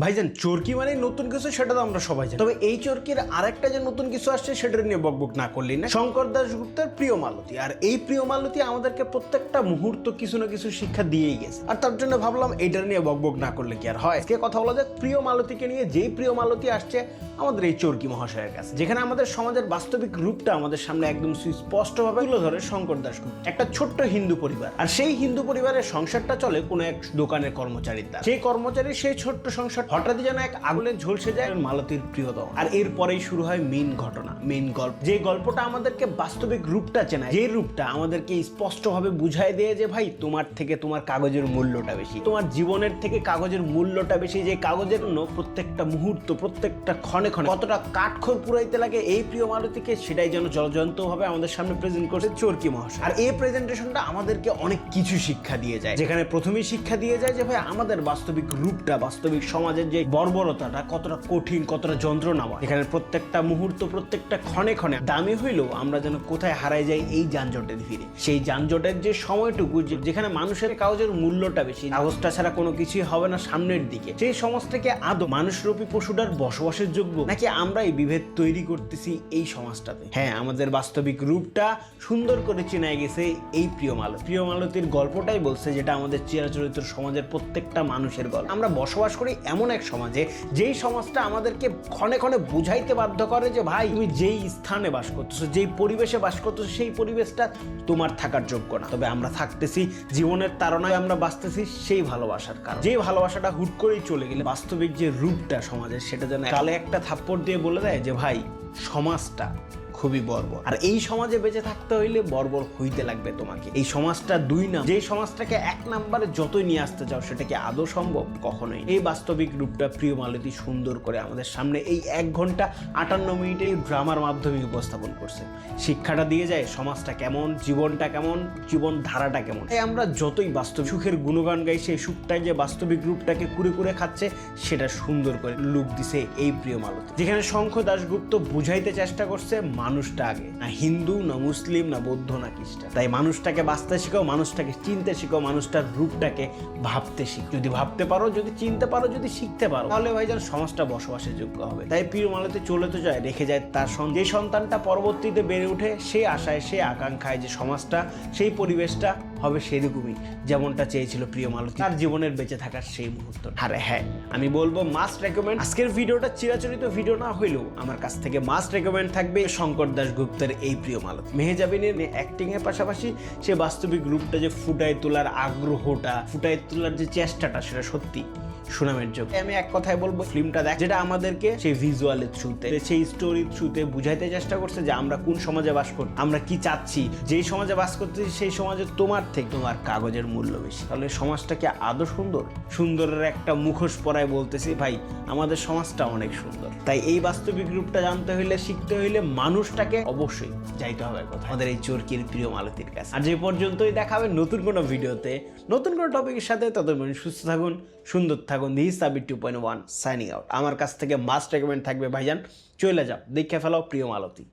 ভাইজান, চরকি মানে নতুন কিছু, সেটা তো আমরা সবাই জানি। তবে এই চরকির আরেকটা যে নতুন কিছু আসছে, সেটা নিয়ে বকবক না করলেই না। শঙ্কর দাস গুপ্তের প্রিয় মালতী। আর এই প্রিয় মালতী আমাদেরকে প্রত্যেকটা মুহূর্ত কিছু না কিছু শিক্ষা দিয়েই গেছে। আর তার জন্য ভাবলাম এইটার নিয়ে বকবক না করলে কি আর হয়? আজকে কথা বলা যাক প্রিয় মালতীকে নিয়ে। যেই প্রিয় মালতী আসছে, আমাদের এই চরকি মহাশয়ের কাছে। যেখানে আমাদের সমাজের বাস্তবিক রূপটা আমাদের সামনে একদম সুস্পষ্টভাবে তুলে ধরে শঙ্কর দাস গুপ্ত। একটা ছোট্ট হিন্দু পরিবার। আর সেই হিন্দু পরিবারের সংসারটা চলে কোনো এক দোকানের কর্মচারীর দ্বারা। সেই কর্মচারী সেই ছোট্ট সংসার হঠাৎ যেন এক আগুনে ঝলসে যায় মালতীর প্রিয়তম। আর এরপরেই শুরু হয় মেন ঘটনা মেন গল্প। যে গল্পটা আমাদেরকে বাস্তবিক রূপটা চেনায়, যে রূপটা আমাদেরকে স্পষ্টভাবে বুঝায় দেয় যে, ভাই, তোমার থেকে তোমার কাগজের মূল্যটা বেশি। তোমার জীবনের থেকে কাগজের মূল্যটা বেশি। যে কাগজের জন্য প্রত্যেকটা মুহূর্ত, প্রত্যেকটা ক্ষণে ক্ষণে কতটা কাঠখড় পুরাইতে লাগে এই প্রিয় মালতীকে, সেটাই যেন জলজন্ত ভাবে আমাদের সামনে প্রেজেন্ট করছে চরকি মহাশয়। আর এই প্রেজেন্টেশনটা আমাদেরকে অনেক কিছু শিক্ষা দিয়ে যায়। যেখানে প্রথমেই শিক্ষা দিয়ে যায় যে, ভাই, আমাদের বাস্তবিক রূপটা, বাস্তবিক সমাজের যে বর্বরতাটা, কতটা কঠিন, কতটা যন্ত্রণাময় এখানে প্রত্যেকটা মুহূর্ত, প্রত্যেকটা ক্ষণে ক্ষণে দামি হইলেও আমরা যেন কোথায় হারাই যাই এই যানজটের ভিড়ে। সেই যানজটের যে সময়টুকু যেখানে মানুষের কাগজের মূল্যটা বেশি, কাগজটা ছাড়া কোনো কিছুই হবে না সামনের দিকে, সেই সমাজটাকে আদৌ মানুষরূপী পশুটার বসবাসের যোগ্য, নাকি আমরা এই বিভেদ তৈরি করতেছি এই সমাজটাতে? হ্যাঁ আমাদের বাস্তবিক রূপটা সুন্দর করে চেনায় গেছে এই প্রিয় মালত প্রিয় মালতীর গল্পটাই বলছে যেটা আমাদের চিরাচরিত সমাজের প্রত্যেকটা মানুষের গল্প। আমরা বসবাস করি এমন এক সমাজে যেই সমাজটা আমাদেরকে ক্ষণে ক্ষণে বুঝাইতে বাধ্য করে যে, ভাই, তুমি যেই স্থানে বাস করতেছো, যেই পরিবেশে বাস করতেছো, সেই পরিবেশটা তোমার থাকার যোগ্য না। তবে আমরা থাকতেছি, জীবনের তাড়নায় আমরা বাঁচতেছি সেই ভালোবাসার কারণ। যে ভালোবাসাটা হুট করেই চলে গেলে বাস্তবিক যে রূপটা সমাজের, সেটা যেন কালে একটা থাপ্পড় দিয়ে বলে দেয় যে, ভাই, সমাজটা খুবই বর্বর। আর এই সমাজে বেঁচে থাকতে হইলে বর্বর হইতে লাগবে তোমাকে। এই সমাজটা দুই নাম। যে সমাজটাকে এক নাম্বারে যতই নিয়ে আসতে চাও সেটাকে আদৌ সম্ভব? কখনোই। এই বাস্তবিক রূপটা প্রিয় মালতী সুন্দর করে আমাদের সামনে এই এক ঘণ্টা আটান্ন মিনিটে ড্রামার মাধ্যমে উপস্থাপন করছে। শিক্ষাটা দিয়ে যায় সমাজটা কেমন, জীবনটা কেমন, জীবন ধারাটা কেমন। এই আমরা যতই বাস্তব সুখের গুণগান গাই, সেই সুখটাই যে বাস্তবিক রূপটাকে কুড়ে কুড়ে খাচ্ছে, সেটা সুন্দর করে লুক দিছে এই প্রিয় মালতী। যেখানে শঙ্খ দাশগুপ্ত বুঝাইতে চেষ্টা করছে মানুষটা আগে না হিন্দু, না মুসলিম, না বৌদ্ধ, না খ্রিস্টান। তাই মানুষটাকে বাঁচতে শিখাও, মানুষটাকে চিনতে শিখো মানুষটার রূপটাকে ভাবতে শিখো যদি ভাবতে পারো, যদি চিনতে পারো, যদি শিখতে পারো, তাহলে ভাই ভাইজান সমাজটা বসবাসের যোগ্য হবে। তাই প্রিয় মালতে চলে তো যায়, রেখে যায় তার যে সন্তানটা পরবর্তীতে বেড়ে ওঠে সে আশায়, সে আকাঙ্ক্ষায় যে সমাজটা, সেই পরিবেশটা হবে সেরকমই যেমনটা চেয়েছিল প্রিয় মালতী। তার জীবনের বেঁচে থাকার সেই মুহূর্ত আরে হ্যাঁ আমি বলব মাস্ট রেকমেন্ড আজকের ভিডিওটা চিরাচরিত ভিডিও না হইলেও আমার কাছ থেকে মাস্ট রেকমেন্ড থাকবে শঙ্কর দাস গুপ্তের এই প্রিয় মালতী। মেহেজাবিনের অ্যাক্টিং এর পাশাপাশি সে বাস্তবিক রূপটা যে ফুটায় তোলার আগ্রহটা ফুটায় তোলার যে চেষ্টাটা, সেটা সত্যি সুনামের যোগ্য আমি এক কথায় বলব ফিল্মটা দেখ, যেটা আমাদেরকে সেই ভিজুয়ালের থ্রুতে সেই স্টোরির থ্রুতে বুঝাইতে চেষ্টা করছে যে আমরা কোন সমাজে বাস করি, আমরা কি চাচ্ছি, যেই সমাজে বাস করতেছি সেই সমাজে তোমার থেকে তোমার কাগজের মূল্য বেশি। তাহলে সমাজটা কি আদৌ সুন্দর? সুন্দরের একটা মুখোশ পরায় বলতেছি, ভাই, আমাদের সমাজটা অনেক সুন্দর। তাই এই বাস্তবিক রূপটা জানতে হইলে, শিখতে হইলে মানুষটাকে অবশ্যই যাইতে হবে কথা আমাদের এই চরকির প্রিয় মালতির কাছে। আর যে পর্যন্তই দেখাবে নতুন কোনো ভিডিওতে। নতুন কোনো টপিকের সাথে, ততক্ষণ সুস্থ থাকুন, সুন্দর থাকুন। This Sabir two point one signing out আমার কাছ থেকে মাস্ট রেকমেন্ড থাকবে, ভাইজান। চলে যাও, দেখে ফেলাও প্রিয় মালতী।